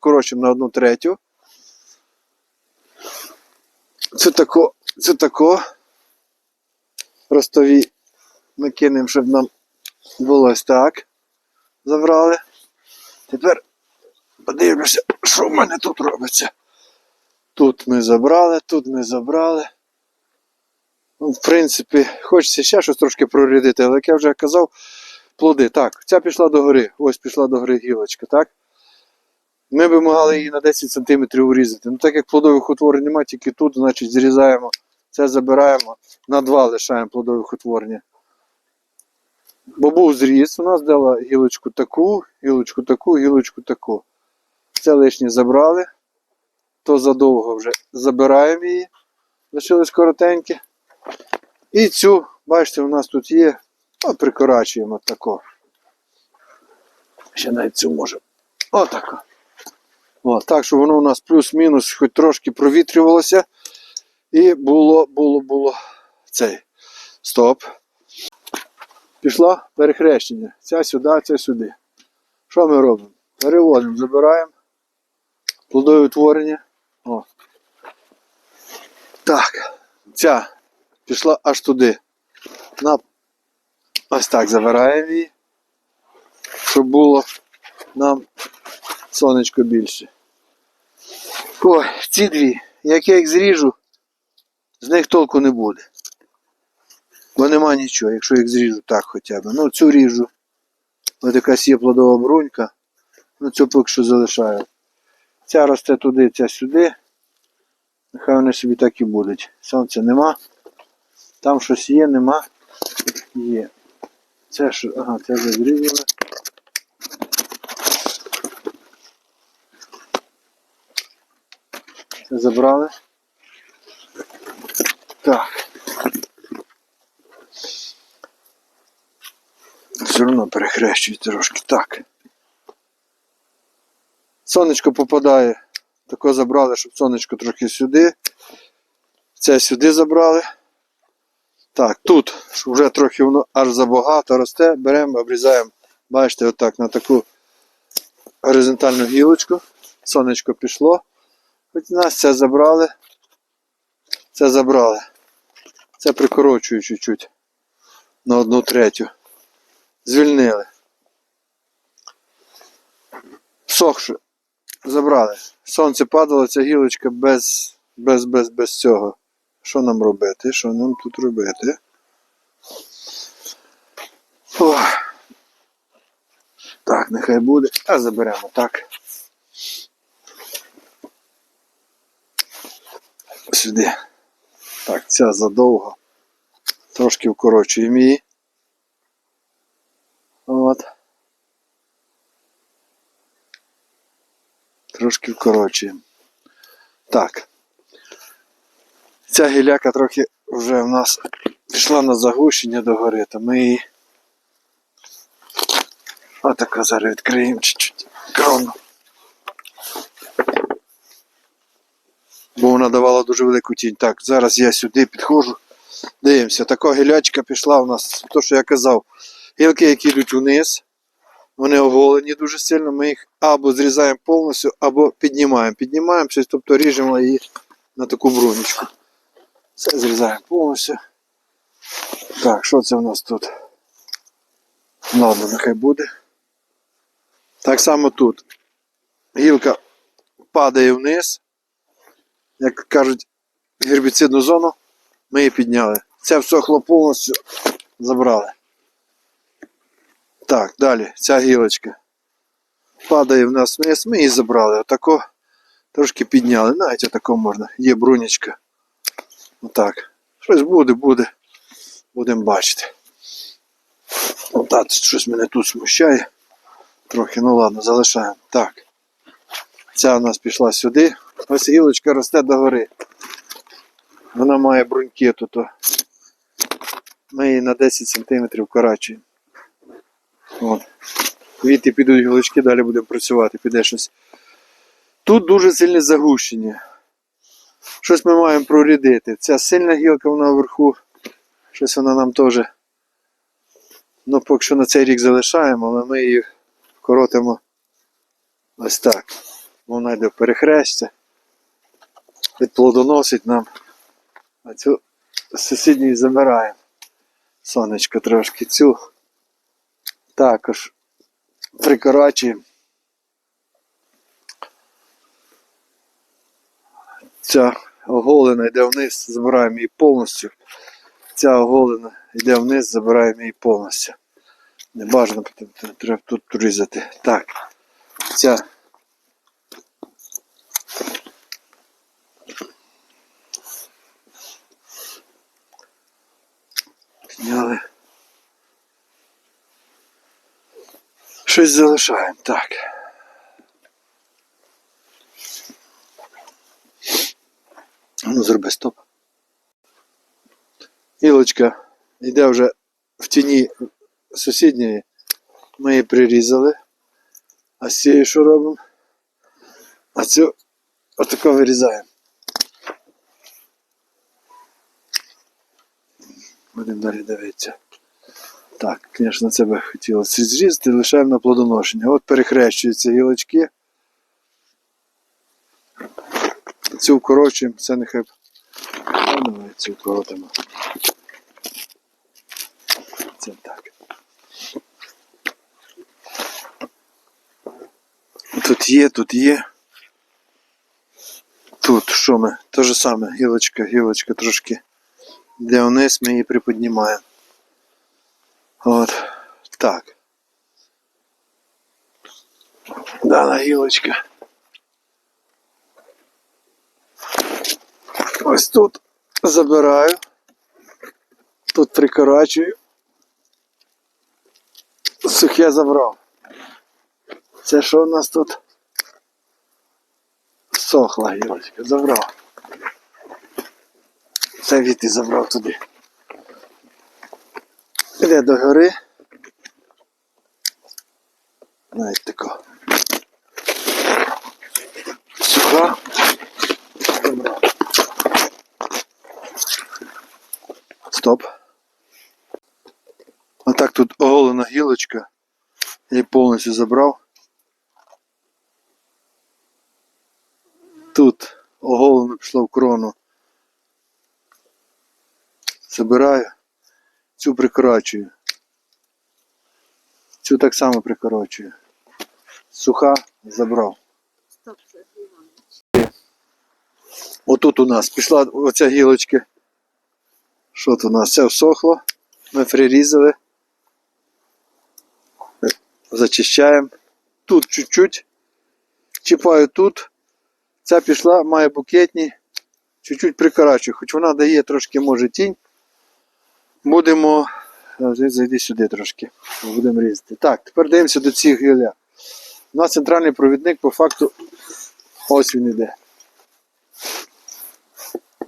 коротшим на одну третю. Це тако, це тако. Ростові ми кинемо, щоб нам було ось так. Забрали. Тепер подивимося, що в мене тут робиться. Тут ми забрали, тут ми забрали. Ну, в принципі, хочеться ще щось трошки прорядити, але як я вже казав, плоди. Так, ця пішла до гори. Ось пішла до гори гілочка, так? Ми би могли її на 10 см урізати. Ну, так як плодових утворень немає, тільки тут, значить, зрізаємо, це забираємо, на два лишаємо плодових утворення. Бо був зріз, у нас дала гілочку таку, гілочку таку, гілочку таку. Це лишнє забрали, то задовго вже забираємо її, лишилось коротеньке. І цю, бачите, у нас тут є, от прикорачуємо тако. Ще навіть цю можемо. Отако. О, так, щоб воно у нас плюс-мінус хоч трошки провітрювалося. І було, було, було цей. Стоп. Пішло перехрещення. Ця сюди, ця сюди. Що ми робимо? Переводимо, забираємо. Плодове утворення. О. Так. Ця пішла аж туди. На... Ось так забираємо її. Щоб було нам сонечко більше. Ой, ці дві, як я їх зріжу, з них толку не буде. Бо нема нічого, якщо їх зріжу так хоча б. Ну, цю ріжу. Ось якась є плодова брунька. Ну, цю поки що залишаю. Ця росте туди, ця сюди. Нехай вони собі так і будуть. Сонця нема. Там щось є, нема. Є. Це що? Ага, це вже зрізали. Забрали. Так. Все одно перехрещують трошки. Так. Сонечко попадає. Тако забрали, щоб сонечко трохи сюди. Це сюди забрали. Так, тут вже трохи воно аж забагато росте. Беремо, обрізаємо, бачите, отак на таку горизонтальну гілочку. Сонечко пішло. Хоч нас це забрали. Це забрали. Це прикорочую чуть-чуть. На одну третю. Звільнили. Сохше. Забрали. Сонце падало, ця гілочка без, без, без, без цього. Що нам робити? Що нам тут робити? Ох. Так, нехай буде. А заберемо так. Сюди. Так, ця задовго. Трошки вкорочуємо її. От. Трошки вкорочуємо. Так. Ця гіляка трохи вже в нас пішла на загущення до гори, то ми її отако зараз відкриємо чуть-чуть крону. Бо вона давала дуже велику тінь. Так, зараз я сюди підходжу. Дивимося, така гілячка пішла у нас, то що я казав, гілки, які йдуть вниз, вони оголені дуже сильно, ми їх або зрізаємо повністю, або піднімаємо. Піднімаємо, тобто ріжемо її на таку брунічку. Все зрізаємо повністю. Так, що це в нас тут? Ладно, нехай буде. Так само тут. Гілка падає вниз. Як кажуть, гербіцидну зону ми її підняли. Це всохло повністю забрали. Так, далі, ця гілочка падає в нас вниз, ми її забрали. Отако трошки підняли. Навіть отако можна. Є брунічка. Отак. Щось буде, буде. Будемо бачити. Отак, щось мене тут смущає. Трохи, ну ладно, залишаємо. Так. Ця у нас пішла сюди. Ось гілочка росте догори. Вона має бруньки тут. Ми її на 10 см вкорачуємо. От. Квіти підуть гілочки, далі будемо працювати, піде щось. Тут дуже сильне загущення. Щось ми маємо прорядити. Ця сильна гілка вона вверху. Щось вона нам теж. Ну, поки що на цей рік залишаємо, але ми її коротимо ось так. вона йде в перехрестя. Відплодоносить нам. А цю з сусідньої забираємо. Сонечко трошки цю. Також прикорачуємо. Ця оголена йде вниз, забираємо її повністю. Ця оголена йде вниз, забираємо її повністю. Не бажано, треба тут різати. Так. Ця. Зняли. Щось залишаємо. Так. Ну, зроби стоп. Гілочка йде вже в тіні сусідньої. Ми її прирізали. А з цією що робимо? А цю отако вирізаємо. Будемо далі дивитися. Так, звісно, це би хотілося зрізати, лишаємо на плодоношення. От перехрещуються гілочки. Цю вкорочуємо, це нехай. Давай цю вкоротимо. Це так. Тут є, тут є. Тут що ми? Те ж саме, гілочка, гілочка трошки. Де вниз ми її приподнімаємо. От. Так. Дана гілочка. Ось тут забираю. Тут прикорачую. Сухе забрав. Це що у нас тут? Сохла гілочка, забрав. Це віти забрав туди. Іде до гори. Навіть тако. Суха. Забрав. Стоп. А так тут оголена гілочка. Я її повністю забрав. Тут оголено пішло в крону. Забираю. Цю прикорочую. Цю так само прикорочую. Суха забрав. Отут у нас пішла оця гілочка. Що тут у нас? Це всохло. Ми прирізали. Зачищаємо. Тут чуть-чуть. Чіпаю тут. Ця пішла, має букетні. Чуть-чуть прикорачую, хоч вона дає трошки, може, тінь. Будемо. Зайди сюди трошки. Будемо різати. Так, тепер дивимося до цих гілля. У нас центральний провідник по факту ось він іде.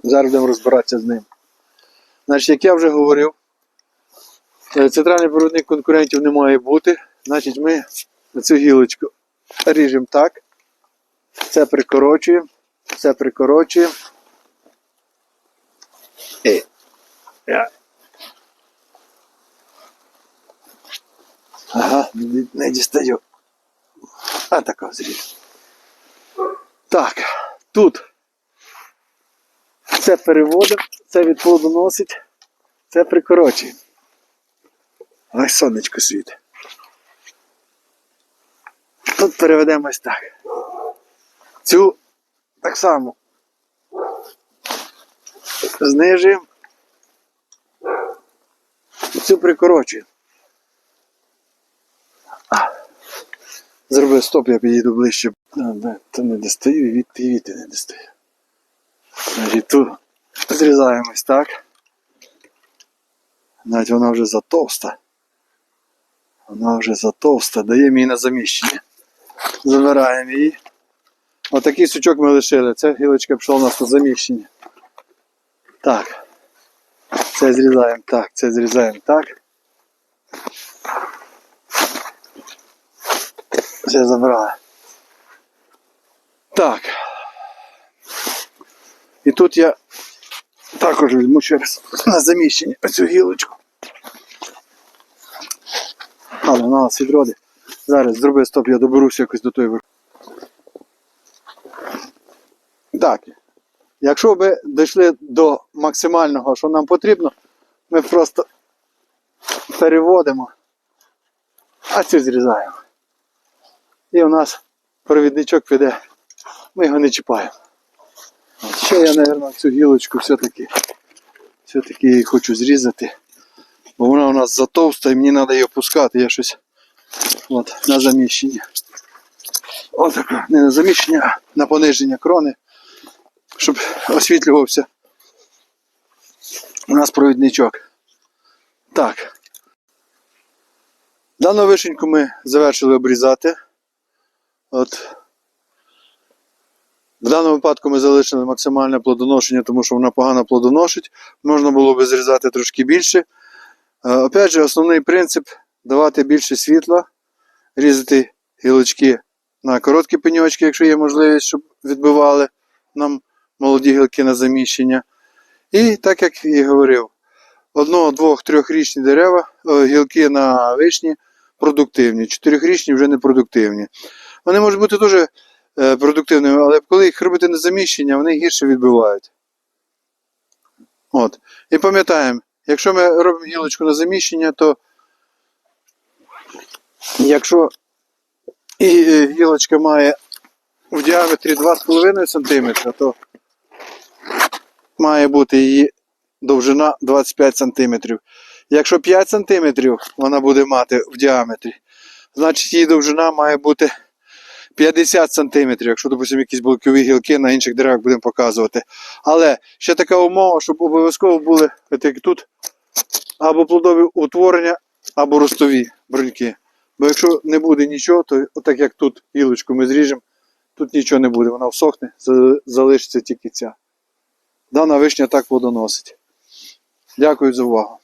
Зараз будемо розбиратися з ним. Значить, як я вже говорив, е, центральний провідник конкурентів не має бути. Значить, ми цю гілочку ріжемо так. Це прикорочуємо, це прикорочуємо. І. Ага, не- дістаю. А така зріж. Так, тут це переводимо, це від плоду носить, це прикорочуємо. Ой, сонечко світить. Тут переведемо ось так. Цю так само знижуємо. Цю прикорочуємо. Зробив стоп, я підійду ближче. А, то не достаю, і від не достаю. Значить, ту зрізаємо ось так. Навіть вона вже затовста. Вона вже затовста, даємо її на заміщення. Забираємо її. Отакий сучок ми лишили. Ця гілочка пішла у нас на заміщення. Так. Це зрізаємо так, це зрізаємо так. Це забрали. Так. І тут я також візьму ще раз на заміщення оцю гілочку. Але вона нас відроди. Зараз зроби стоп, я доберуся якось до той верх. Так. Якщо би дійшли до максимального, що нам потрібно, ми просто переводимо, а цю зрізаємо. І у нас провідничок піде. Ми його не чіпаємо. Ще я, мабуть, цю гілочку все-таки все-таки її хочу зрізати. Бо вона у нас затовста і мені треба її опускати. Я щось от, на заміщення. Отаке, не на заміщення, а на пониження крони, щоб освітлювався у нас провідничок. Так. Дану вишеньку ми завершили обрізати. От. В даному випадку ми залишили максимальне плодоношення, тому що вона погано плодоношить. Можна було би зрізати трошки більше. Е, Опять же, основний принцип давати більше світла, різати гілочки на короткі пеньочки, якщо є можливість, щоб відбивали нам молоді гілки на заміщення. І так як і говорив, одного, двох, трьохрічні дерева, е, гілки на вишні продуктивні, чотирьохрічні вже не продуктивні. Вони можуть бути дуже е, продуктивними, але коли їх робити на заміщення, вони гірше відбивають. От. І пам'ятаємо, якщо ми робимо гілочку на заміщення, то якщо е, гілочка має в діаметрі 2,5 см, то має бути її довжина 25 см. Якщо 5 см вона буде мати в діаметрі, значить її довжина має бути 50 см, якщо, допустимо, якісь бокові гілки на інших деревах будемо показувати. Але ще така умова, щоб обов'язково були, от як тут, або плодові утворення, або ростові бруньки. Бо якщо не буде нічого, то отак як тут гілочку ми зріжемо, тут нічого не буде, вона всохне, залишиться тільки ця. Дана вишня так плодоносить. Дякую за увагу.